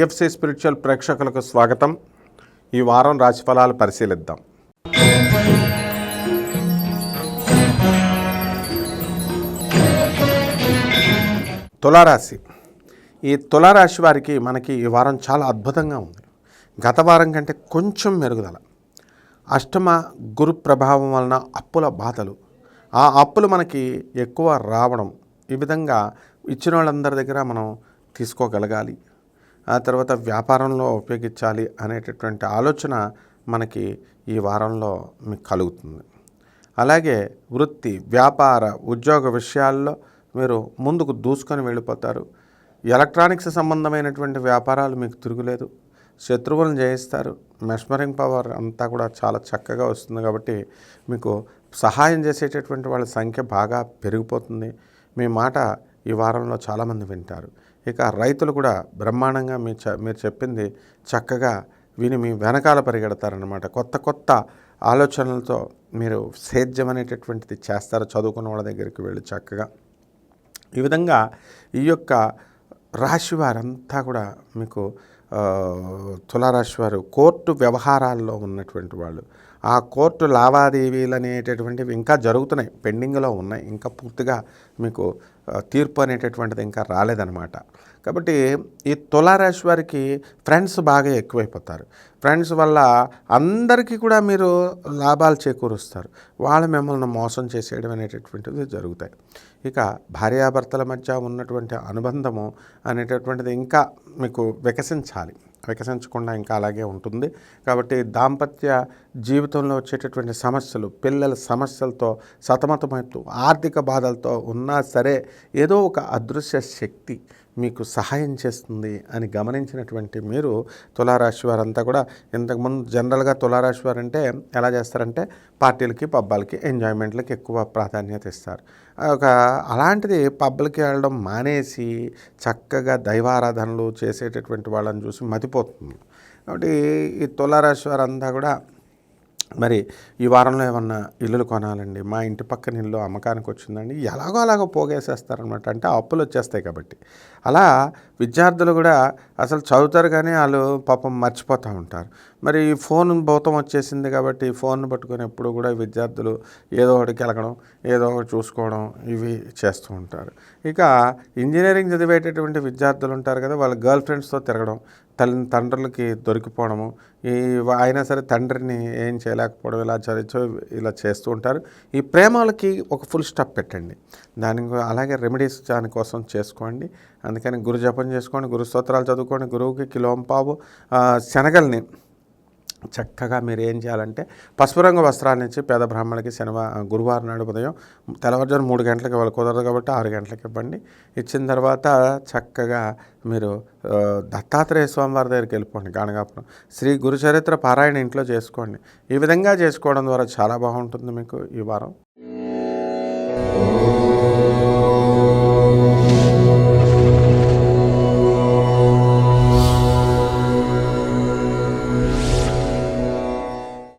KFC spiritual ప్రేక్షకులకు స్వాగతం. ఈ వారం రాశిఫలాలు పరిశీలిద్దాం. తులారాశి. ఈ తులారాశి వారికి మనకి ఈ వారం చాలా అద్భుతంగా ఉంది. గత వారం కంటే కొంచెం మెరుగుదల. అష్టమ గురు ప్రభావం వలన అప్పుల బాధలు. ఆ అప్పులు మనకి ఎక్కువ రావడం ఈ విధంగా ఇచ్చిన వాళ్ళందరి దగ్గర మనం తీసుకోగలగాలి. ఆ తర్వాత వ్యాపారంలో ఉపయోగించాలి అనేటటువంటి ఆలోచన మనకి ఈ వారంలో మీకు కలుగుతుంది. అలాగే వృత్తి వ్యాపార ఉద్యోగ విషయాల్లో మీరు ముందుకు దూసుకొని వెళ్ళిపోతారు. ఎలక్ట్రానిక్స్ సంబంధమైనటువంటి వ్యాపారాలు మీకు తిరుగులేదు. శత్రువులను జయిస్తారు. మెస్మరింగ్ పవర్ అంతా కూడా చాలా చక్కగా వస్తుంది కాబట్టి మీకు సహాయం చేసేటటువంటి వాళ్ళ సంఖ్య బాగా పెరిగిపోతుంది. మీ మాట ఈ వారంలో చాలామంది వింటారు. ఇక రైతులు కూడా బ్రహ్మాండంగా మీ చ మీరు చెప్పింది చక్కగా విని మీ వెనకాల పరిగెడతారనమాట కొత్త కొత్త ఆలోచనలతో మీరు సేద్యం అనేటటువంటిది చేస్తారు చదువుకున్న వాళ్ళ దగ్గరికి వెళ్ళి చక్కగా. ఈ విధంగా ఈ యొక్క రాశి వారంతా కూడా మీకు తులారాశి వారు కోర్టు వ్యవహారాల్లో ఉన్నటువంటి వాళ్ళు. ఆ కోర్టు లావాదేవీలు అనేటటువంటివి ఇంకా జరుగుతున్నాయి పెండింగ్లో ఉన్నాయి. ఇంకా పూర్తిగా మీకు తీర్పు అనేటటువంటిది ఇంకా రాలేదనమాట కాబట్టి ఈ తులారాశి వారికి ఫ్రెండ్స్ బాగా ఎక్కువైపోతారు. ఫ్రెండ్స్ వల్ల అందరికీ కూడా మీరు లాభాలు చేకూరుస్తారు. వాళ్ళు మిమ్మల్ని మోసం చేసేయడం అనేటటువంటిది జరుగుతాయి. ఇక భార్యాభర్తల మధ్య ఉన్నటువంటి అనుబంధము అనేటటువంటిది ఇంకా మీకు వికసించాలి. వికసించకుండా ఇంకా అలాగే ఉంటుంది. కాబట్టి దాంపత్య జీవితంలో వచ్చేటటువంటి సమస్యలు పిల్లల సమస్యలతో సతమతమవుతూ ఆర్థిక బాధలతో ఉన్నా సరే ఏదో ఒక అదృశ్య శక్తి మీకు సహాయం చేస్తుంది అని గమనించినటువంటి మీరు తులారాశి వారంతా కూడా ఇంతకుముందు జనరల్గా తులారాశి వారు అంటే ఎలా చేస్తారంటే పార్టీలకి పబ్బాలకి ఎంజాయ్మెంట్లకి ఎక్కువ ప్రాధాన్యత ఇస్తారు. ఒక అలాంటిది పబ్బులకి వెళ్ళడం మానేసి చక్కగా దైవారాధనలు చేసేటటువంటి వాళ్ళని చూసి మతిపోతుంది. కాబట్టి ఈ తులారాశి వారంతా కూడా మరి ఈ వారంలో ఏమన్నా ఇల్లులు కొనాలండి? మా ఇంటి పక్కన ఇల్లు అమ్మకానికి వచ్చిందండి. ఎలాగో అలాగో పోగేసేస్తారనమాట అంటే అప్పులు వచ్చేస్తాయి కాబట్టి. అలా విద్యార్థులు కూడా అసలు చదువుతారు కానీ వాళ్ళు పాపం మర్చిపోతూ ఉంటారు. మరి ఈ ఫోన్ భూతం వచ్చేసింది కాబట్టి ఈ ఫోన్ పట్టుకొని ఎప్పుడు కూడా విద్యార్థులు ఏదో ఒకటి కెలకడం ఏదో ఒకటి చూసుకోవడం ఇవి చేస్తూ ఉంటారు. ఇక ఇంజనీరింగ్ చదివేటటువంటి విద్యార్థులు ఉంటారు కదా వాళ్ళ గర్ల్ ఫ్రెండ్స్తో తిరగడం తల్లి తండ్రులకి దొరికిపోవడము ఈ అయినా సరే తండ్రిని ఏం చేయలేకపోవడం ఇలా చదివి ఇలా చేస్తూ ఉంటారు. ఈ ప్రేమలకి ఒక ఫుల్ స్టాప్ పెట్టండి. దాని అలాగే రెమెడీస్ దానికోసం చేసుకోండి. అందుకని గురు జపం చేసుకోండి గురు స్తోత్రాలు చదువుకోండి గురువుకి కిలోంపావు శనగల్ని చక్కగా మీరు ఏం చేయాలంటే పసుపు రంగు వస్త్రాన్ని ఇచ్చి పేద బ్రాహ్మణులకి శనివారం గురువారం నాడు ఉదయం తెల్లవారుజాము మూడు గంటలకి వాళ్ళు కుదరదు కాబట్టి ఆరు గంటలకి ఇవ్వండి. ఇచ్చిన తర్వాత చక్కగా మీరు దత్తాత్రేయ స్వామివారి దగ్గరికి వెళ్ళిపోండి గాణగాపురం శ్రీ గురుచరిత్ర పారాయణ ఇంట్లో చేసుకోండి. ఈ విధంగా చేసుకోవడం ద్వారా చాలా బాగుంటుంది మీకు ఈ వారం.